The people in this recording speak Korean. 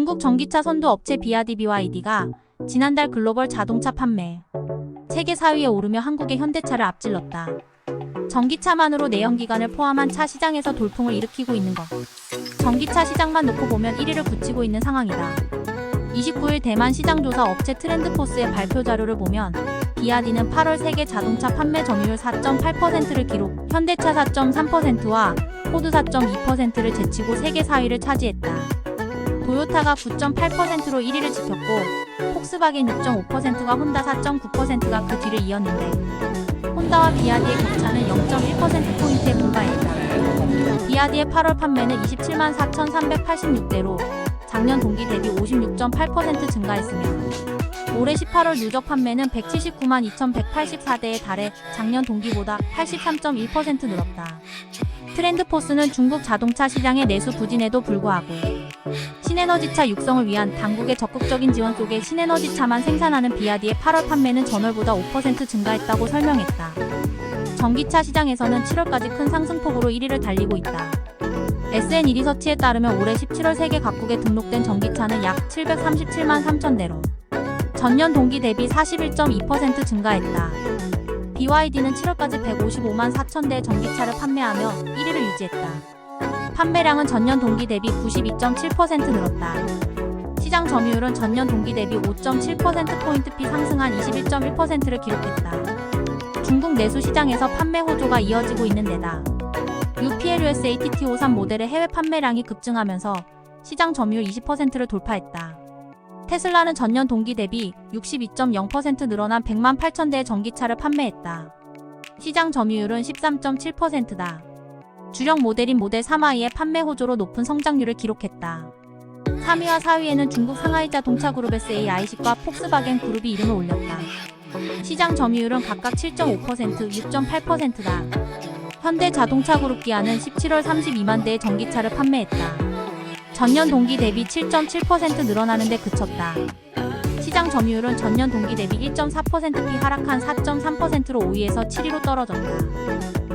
중국 전기차 선두 업체 비아디 BYD가 지난달 글로벌 자동차 판매 세계 4위에 오르며 한국의 현대차를 앞질렀다. 전기차만으로 내연기관을 포함한 차 시장에서 돌풍을 일으키고 있는 것. 전기차 시장만 놓고 보면 1위를 굳히고 있는 상황이다. 29일 대만 시장조사 업체 트렌드포스의 발표 자료를 보면 비아디는 8월 세계 자동차 판매 점유율 4.8%를 기록, 현대차 4.3%와 포드 4.2%를 제치고 세계 4위를 차지했다. 도요타가 9.8%로 1위를 지켰고, 폭스바겐 6.5%가 혼다 4.9%가 그 뒤를 이었는데, 혼다와 비아디의 격차는 0.1%포인트에 불과했다. 비아디의 8월 판매는 27만 4,386대로 작년 동기 대비 56.8% 증가했으며, 올해 18월 누적 판매는 179만 2,184대에 달해 작년 동기보다 83.1% 늘었다. 트렌드포스는 중국 자동차 시장의 내수 부진에도 불구하고 신에너지차 육성을 위한 당국의 적극적인 지원 속에 신에너지차만 생산하는 비아디의 8월 판매는 전월보다 5% 증가했다고 설명했다. 전기차 시장에서는 7월까지 큰 상승폭으로 1위를 달리고 있다. SN 1리서치에 따르면 올해 17월 세계 각국에 등록된 전기차는 약 737만 3천 대로 전년 동기 대비 41.2% 증가했다. BYD는 7월까지 155만 4천 대의 전기차를 판매하며 1위를 유지했다. 판매량은 전년 동기 대비 92.7% 늘었다. 시장 점유율은 전년 동기 대비 5.7%포인트피 상승한 21.1%를 기록했다. 중국 내수 시장에서 판매 호조가 이어지고 있는 데다 UPLUS ATT53 모델의 해외 판매량이 급증하면서 시장 점유율 20%를 돌파했다. 테슬라는 전년 동기 대비 62.0% 늘어난 100만 8천 대의 전기차를 판매했다. 시장 점유율은 13.7%다. 주력 모델인 모델 3i의 판매 호조로 높은 성장률을 기록했다. 3위와 4위에는 중국 상하이 자동차 그룹 SAIC과 폭스바겐 그룹이 이름을 올렸다. 시장 점유율은 각각 7.5%, 6.8%다. 현대 자동차 그룹 기아는 17월 32만 대의 전기차를 판매했다. 전년 동기 대비 7.7% 늘어나는데 그쳤다. 시장 점유율은 전년 동기 대비 1.4%피 하락한 4.3%로 5위에서 7위로 떨어졌다.